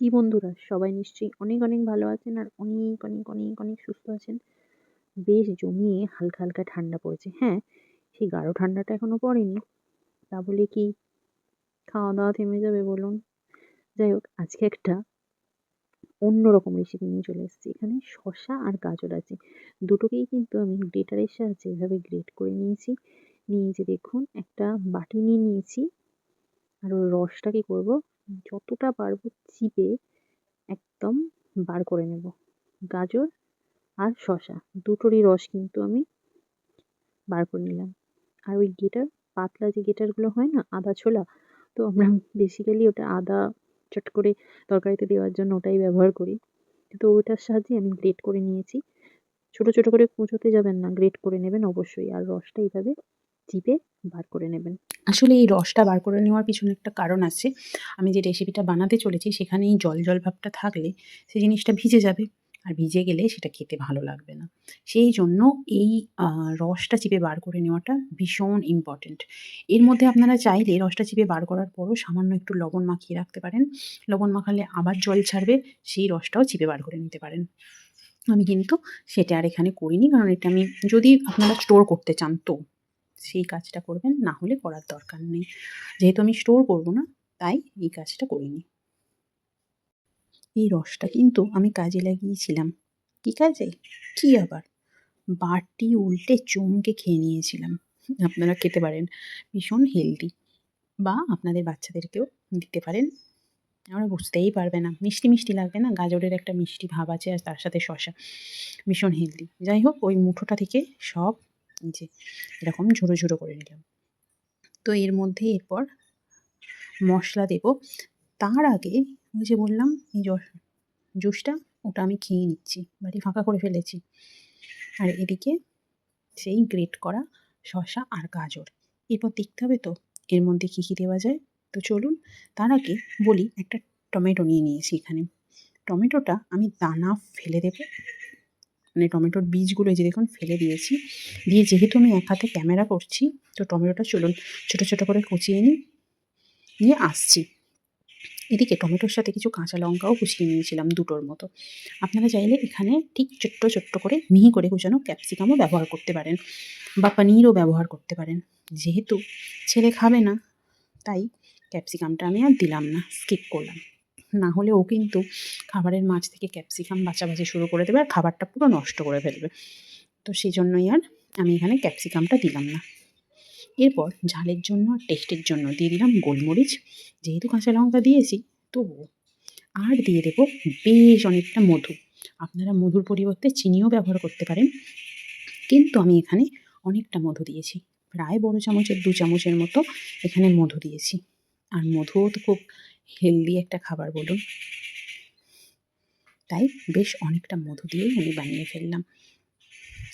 কি বন্ধুরা? সবাই নিশ্চয়ই অনেক অনেক ভালো আছেন আর অনেক অনেক অনেক অনেক সুস্থ আছেন। বেশ জমিয়ে হালকা হালকা ঠান্ডা পড়েছে। হ্যাঁ সেই গাঢ় ঠান্ডাটা এখনও পড়েনি। তা বলে কি খাওয়া দাওয়া থেমে যাবে বলুন? যাই হোক, আজকে একটা অন্যরকম রেসিপি নিয়ে চলে এসেছি। এখানে শসা আর গাজর আছে। দুটোকেই কিন্তু আমি গ্রেটারের সাহায্যে এভাবে গ্রেট করে নিয়েছি। নিয়ে যে দেখুন, একটা বাটি নিয়ে নিয়েছি। আর ওর রসটা কি করব যতটা পারব চিপে একদম বার করে নেব। গাজর আর শসা, দুটোরই রস কিন্তু আমি বার করে নিলাম। আর ওই গেটার, পাতলা যে গেটারগুলো হয় না, আদা ছোলা, তো আমরা বেসিক্যালি ওটা আদা চট করে তরকারিতে দেওয়ার জন্য ওটাই ব্যবহার করি। তো ওটার সাহায্যে আমি গ্রেট করে নিয়েছি। ছোট ছোট করে কুঁচোতে যাবেন না গ্রেট করে নেবেন অবশ্যই। আর রসটা এইভাবে চিপে বার করে নেবেন। আসলে এই রসটা বার করে নেওয়ার পিছনে একটা কারণ আছে। আমি যে রেসিপিটা বানাতে চলেছি সেখানে এই জল জল ভাবটা থাকলে সেই জিনিসটা ভিজে যাবে। আর ভিজে গেলে সেটা খেতে ভালো লাগবে না। সেই জন্য এই রসটা চিপে বার করে নেওয়াটা ভীষণ ইম্পর্টেন্ট এর মধ্যে আপনারা চাইলে রসটা চিপে বার করার পরও সামান্য একটু লবণ মাখিয়ে রাখতে পারেন। লবণ মাখালে আবার জল ছাড়বে, সেই রসটাও চিপে বার করে নিতে পারেন। আমি কিন্তু সেটা আর এখানে করিনি, কারণ এটা আমি যদি আপনারা স্টোর করতে চান তো। সেই কাজটা করবেন, না হলে করার দরকার নেই। যেহেতু আমি স্টোর করব না, তাই এই কাজটা করিনি। এই রসটা কিন্তু আমি কাজে লাগিয়েছিলাম। কী কাজে? কী আবার? বাটি উল্টে চমকে খেয়ে নিয়েছিলাম। আপনারা খেতে পারেন, ভীষণ হেলদি বা আপনাদের বাচ্চাদেরকেও দিতে পারেন। আমরা বুঝতেই পারবে না, মিষ্টি মিষ্টি লাগবে না, গাজরের একটা মিষ্টি ভাব আছে আর তার সাথে শশা ভীষণ হেলদি যাই হোক, ওই মুঠোটা থেকে সব যে এরকম ঝুড়ো ঝুড়ো করে নিলাম। তো এর মধ্যে এরপর মশলা দেব। তার আগে ওই যে বললাম, এই জুসটা ওটা আমি খেয়ে নিচ্ছি, বাড়ি ফাঁকা করে ফেলেছি। আর এদিকে সেই গ্রেট করা শসা আর গাজর। এরপর দেখতে হবে তো, এর মধ্যে কী কী দেওয়া যায়? তো চলুন, তার আগে বলি একটা টমেটো নিয়ে নিয়েছি এখানে। টমেটোটা আমি দানা ফেলে দেবো। মানে টমেটোর বীজগুলো যে দেখুন ফেলে দিয়েছি। দিয়ে যেহেতু আমি এক হাতে ক্যামেরা করছি, তো টমেটোটা চলুন ছোটো ছোটো করে কুচিয়ে নিই। নিয়ে আসছি। এদিকে টমেটোর সাথে কিছু কাঁচা লঙ্কাও কুচিয়ে নিয়েছিলাম দুটোর মতো। আপনারা চাইলে এখানে ঠিক ছোট্ট ছোট্ট করে মিহি করে কুচানো ক্যাপসিকামও ব্যবহার করতে পারেন বা পনিরও ব্যবহার করতে পারেন। যেহেতু ছেলে খাবে না, তাই ক্যাপসিকামটা আমি আর দিলাম না, স্কিপ করলাম। না হলে ও কিন্তু খাবারের মাছ থেকে ক্যাপসিকাম বাছাবাছি শুরু করে দেবে আর খাবারটা পুরো নষ্ট করে ফেলবে। তো সেই জন্যই আর আমি এখানে ক্যাপসিকামটা দিলাম না। এরপর ঝালের জন্য আর টেস্টের জন্য দিয়ে দিলাম গোলমরিচ। যেহেতু কাঁচা লঙ্কা দিয়েছি তবুও আর দিয়ে দেবো বেশ অনেকটা মধু। আপনারা মধুর পরিবর্তে চিনিও ব্যবহার করতে পারেন। কিন্তু আমি এখানে অনেকটা মধু দিয়েছি। প্রায় বড় চামচের, দু চামচের মতো এখানে মধু দিয়েছি। আর মধুও তো খুব হেলদি একটা খাবার বলুন। তাই বেশ অনেকটা মধু দিয়েই আমি বানিয়ে ফেললাম।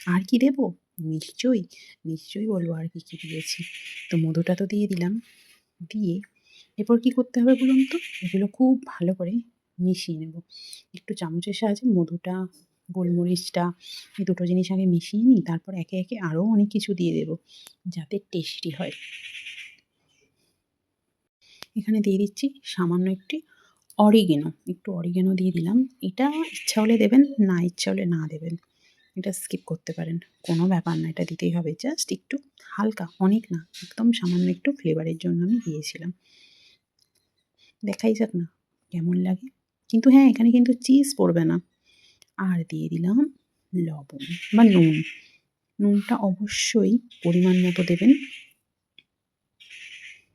আর কি দেব? নিশ্চয়ই নিশ্চয়ই বলব আর কি কী দিয়েছি। তো মধুটা তো দিয়ে দিলাম। দিয়ে এরপর কি করতে হবে বলুন তো? এগুলো খুব ভালো করে মিশিয়ে নেব। একটু চামচের সাহায্যে মধুটা, গোলমরিচটা, এই দুটো জিনিস আগে মিশিয়ে নিই। তারপর একে একে আরও অনেক কিছু দিয়ে দেব, যাতে টেস্টি হয়। এখানে দিয়ে দিচ্ছি সামান্য একটি অরিগেনো একটু অরিগেনো দিয়ে দিলাম। এটা ইচ্ছা হলে দেবেন, না ইচ্ছা হলে না দেবেন। এটা স্কিপ করতে পারেন, কোনো ব্যাপার না, এটা দিতেই হবে। জাস্ট একটু হালকা, অনেক না, একদম সামান্য একটু ফ্লেভারের জন্য আমি দিয়েছিলাম। দেখাই যাক না, কেমন লাগে। কিন্তু হ্যাঁ এখানে কিন্তু চিজ পড়বে না। আর দিয়ে দিলাম লবণ বা নুন। নুনটা অবশ্যই পরিমাণ মতো দেবেন।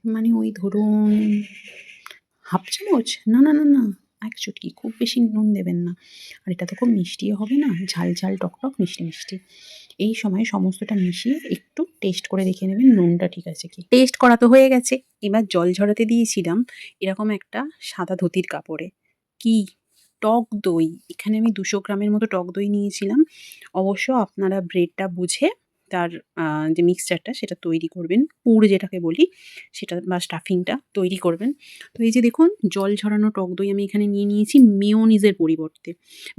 মানে ওই ধরুন হাফ চামচ? না না না না, এক চুটকি, খুব বেশি নুন দেবেন না। আর এটা তো খুব মিষ্টিও হবে না, ঝাল ঝাল, টক টক, মিষ্টি মিষ্টি। এই সময় সমস্তটা মিশিয়ে একটু টেস্ট করে দেখে নেবেন নুনটা ঠিক আছে কি। টেস্ট করা তো হয়ে গেছে, এবার জল ঝরাতে দিয়েছিলাম এরকম একটা সাদা ধুতির কাপড়ে। কি? টক দই। এখানে আমি দুশো গ্রামের মতো টক দই নিয়েছিলাম। অবশ্য আপনারা ব্রেডটা বুঝে তার যে মিক্সচারটা সেটা তৈরি করবেন। পুর যেটাকে বলি, সেটা বা স্টাফিংটা তৈরি করবেন। তো এই যে দেখুন, জল ঝরানো টক দই আমি এখানে নিয়ে নিয়েছি মেয়োনিজের পরিবর্তে।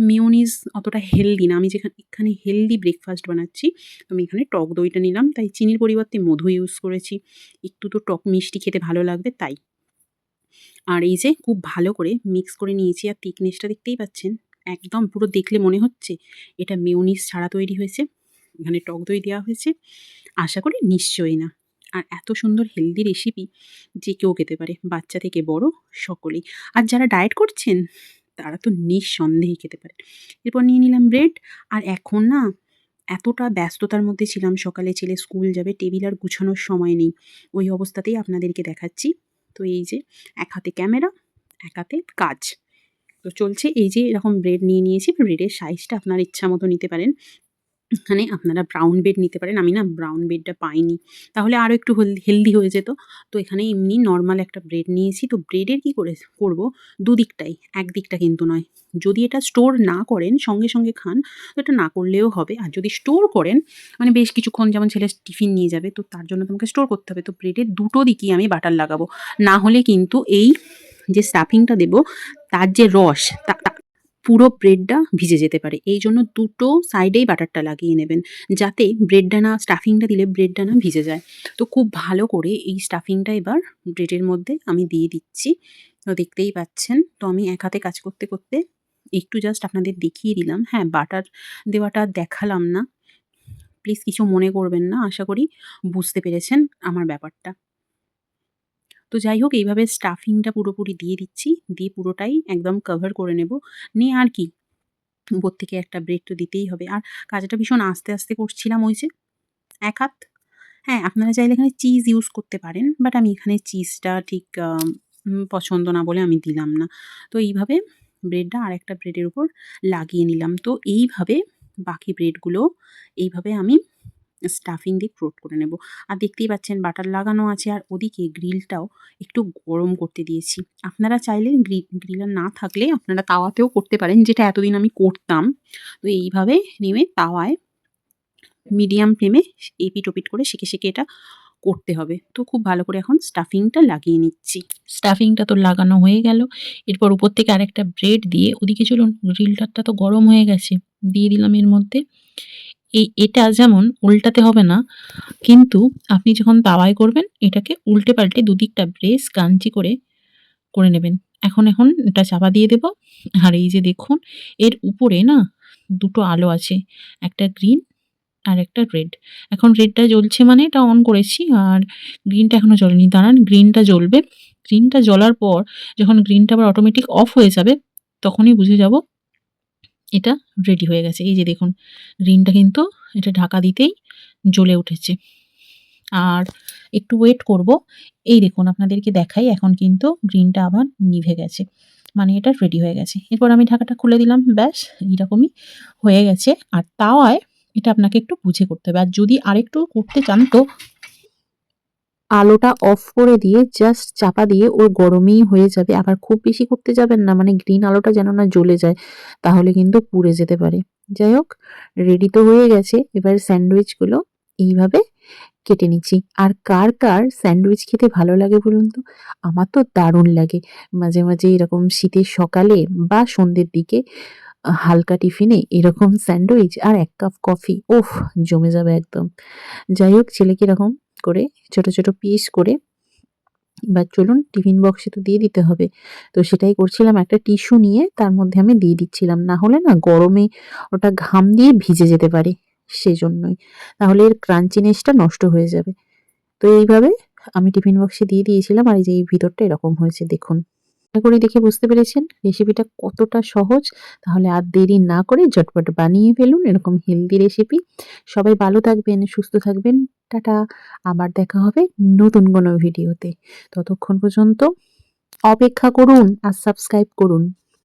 মেয়োনিজ অতটা হেলদি না। আমি যেখানে এখানে হেলদি ব্রেকফাস্ট বানাচ্ছি। আমি এখানে টক দইটা নিলাম। তাই চিনির পরিবর্তে মধু ইউজ করেছি। একটু তো টক মিষ্টি খেতে ভালো লাগবে, তাই। আর এই যে খুব ভালো করে মিক্স করে নিয়েছি। আর থিকনেসটা দেখতেই পাচ্ছেন? একদম পুরো দেখলে মনে হচ্ছে, এটা মেয়োনিজ ছাড়া তৈরি হয়েছে। এখানে টক দই দেওয়া হয়েছে। আশা করি নিশ্চয়ই না। আর এত সুন্দর হেলদি রেসিপি যে কেউ খেতে পারে, বাচ্চা থেকে বড় সকলেই। আর যারা ডায়েট করছেন, তারা তো নিঃসন্দেহে খেতে পারে এরপর নিয়ে নিলাম ব্রেড আর এখন না, এতটা ব্যস্ততার মধ্যে ছিলাম সকালে, ছেলে স্কুল যাবে টেবিল আর গুছানোর সময় নেই। ওই অবস্থাতেই আপনাদেরকে দেখাচ্ছি। তো এই যে, এক হাতে ক্যামেরা এক হাতে কাজ। তো চলছে এই যে, এরকম ব্রেড নিয়ে নিয়েছি। ব্রেডের সাইজটা আপনার ইচ্ছা মতো নিতে পারেন। এখানে আপনারা ব্রাউন ব্রেড নিতে পারেন। আমি না ব্রাউন বেডটা পাইনি। তাহলে আরও একটু হেলদি হয়ে যেত। তো এখানে এমনি নর্মাল একটা ব্রেড নিয়েছি। তো ব্রেডের কী করে করব? দুদিকটাই, একদিকটা কিন্তু নয়। যদি এটা স্টোর না করেন, সঙ্গে সঙ্গে খান, তো এটা না করলেও হবে। আর যদি স্টোর করেন মানে বেশ কিছুক্ষণ যেমন ছেলে টিফিন নিয়ে যাবে, তো তার জন্য তোমাকে স্টোর করতে হবে। তো ব্রেডের দুটো দিকই আমি বাটার লাগাবো। না হলে কিন্তু এই যে স্টাফিংটা দেবো, তার যে রস পুরো ব্রেডটা ভিজে যেতে পারে। এই জন্য দুটো সাইডেই বাটারটা লাগিয়ে নেবেন, যাতে ব্রেডটা না স্টাফিংটা দিলে ব্রেডটা না ভিজে যায়। তো খুব ভালো করে এই স্টাফিংটা এবার ব্রেডের মধ্যে আমি দিয়ে দিচ্ছি। তো দেখতেই পাচ্ছেন, তো আমি এক হাতে কাজ করতে করতে একটু জাস্ট আপনাদের দেখিয়ে দিলাম। হ্যাঁ বাটার দেওয়াটা দেখালাম না। প্লিজ কিছু মনে করবেন না, আশা করি বুঝতে পেরেছেন আমার ব্যাপারটা। তো যাই হোক, এইভাবে স্টাফিংটা পুরোপুরি দিয়ে দিচ্ছি। দিয়ে পুরোটাই একদম কভার করে নেব। নিয়ে আর কি? উপর থেকে একটা ব্রেড তো দিতেই হবে। আর কাজটা ভীষণ আস্তে আস্তে করছিলাম ওই যে। এক হাত। হ্যাঁ আপনারা চাইলে এখানে চিজ ইউজ করতে পারেন বাট আমি এখানে চিজটা ঠিক পছন্দ না বলে আমি দিলাম না। তো এইভাবে ব্রেডটা আর একটা ব্রেডের উপর লাগিয়ে নিলাম। তো এইভাবে বাকি ব্রেডগুলো এইভাবে আমি স্টাফিং দিয়ে কোট করে নেব। আর দেখতেই পাচ্ছেন বাটার লাগানো আছে আর ওদিকে গ্রিলটাও একটু গরম করতে দিয়েছি। আপনারা চাইলে গ্রিল গ্রিলার না থাকলে আপনারা তাওয়াতেও করতে পারেন, যেটা এতদিন আমি করতাম। তো এইভাবে নেমে তাওয়ায় মিডিয়াম ফ্লেমে এপিট ওপিট করে শিখে শিখে এটা করতে হবে। তো খুব ভালো করে এখন স্টাফিংটা লাগিয়ে নিচ্ছি। স্টাফিংটা তো লাগানো হয়ে গেল। এরপর উপর থেকে আরেকটা ব্রেড দিয়ে, ওদিকে চলুন গ্রিলটারটা তো গরম হয়ে গেছে, দিয়ে দিলাম এর মধ্যে। এই, এটা যেমন উল্টাতে হবে না, কিন্তু আপনি যখন তাওয়ায় করবেন, এটাকে উল্টে পাল্টে দুদিকটা ব্রেস কাঞ্চি করে করে নেবেন। এখন এখন এটা চাপা দিয়ে দেব। আর এই যে দেখুন, এর উপরে না দুটো আলো আছে, একটা গ্রিন আর একটা রেড। এখন রেডটা জ্বলছে মানে এটা অন করেছি, আর গ্রিনটা এখনও জ্বলেনি। দাঁড়ান, গ্রিনটা জ্বলবে। গ্রিনটা জ্বলার পর যখন গ্রিনটা আবার অটোমেটিক অফ হয়ে যাবে, তখনই বুঝে যাব এটা রেডি হয়ে গেছে। এই যে দেখুন গ্রিনটা কিন্তু এটা ঢাকা দিতেই জ্বলে উঠেছে। আর একটু ওয়েট করব। এই দেখুন, আপনাদেরকে দেখাই, এখন কিন্তু গ্রিনটা আবার নিভে গেছে। মানে এটা রেডি হয়ে গেছে। এরপর আমি ঢাকাটা খুলে দিলাম, ব্যাস, এইরকমই হয়ে গেছে। আর তাওয়ায় এটা আপনাকে একটু বুঝে করতে হবে। আর যদি আরেকটু করতে চান তো আলোটা অফ করে দিয়ে জাস্ট চাপা দিয়ে ওর গরমেই হয়ে যাবে। আবার খুব বেশি করতে যাবেন না মানে গ্রিন আলোটা যেন না জ্বলে যায়, তাহলে কিন্তু পুড়ে যেতে পারে। যাই হোক রেডি তো হয়ে গেছে, এবার স্যান্ডউইচগুলো এইভাবে কেটে নিচ্ছি। আর কার কার স্যান্ডউইচ খেতে ভালো লাগে বলুন তো? আমার তো দারুণ লাগে। মাঝে মাঝে এরকম শীতের সকালে বা সন্ধ্যের দিকে, হালকা টিফিনে এরকম স্যান্ডউইচ আর এক কাপ কফি ওফ জমে যাবে একদম। যাই হোক ছেলে এরকম করে, ছোট ছোট পিস করে, এবার চলুন টিফিন বক্সে তো দিয়ে দিতে হবে। তো সেটাই করছিলাম, একটা টিস্যু নিয়ে তার মধ্যে আমি দিয়ে দিচ্ছিলাম। না হলে না গরমে ওটা ঘাম দিয়ে ভিজে যেতে পারে সেজন্যই। তাহলে এর ক্রাঞ্চিনেসটা নষ্ট হয়ে যাবে। তো এইভাবে আমি টিফিন বক্সে দিয়ে দিয়েছিলাম আর এই যে এই ভিতরটা এরকম হয়েছে, দেখুন। করি দেখে বুঝতে পেরেছেন। রেসিপিটা কতটা সহজ, তাহলে আর দেরি না করে ঝটপট বানিয়ে ফেলুন এরকম হেলদি রেসিপি সবাই ভালো থাকবেন, সুস্থ থাকবেন। টাটা, আবার দেখা হবে নতুন কোনো ভিডিওতে ততক্ষণ পর্যন্ত অপেক্ষা করুন আর সাবস্ক্রাইব করুন।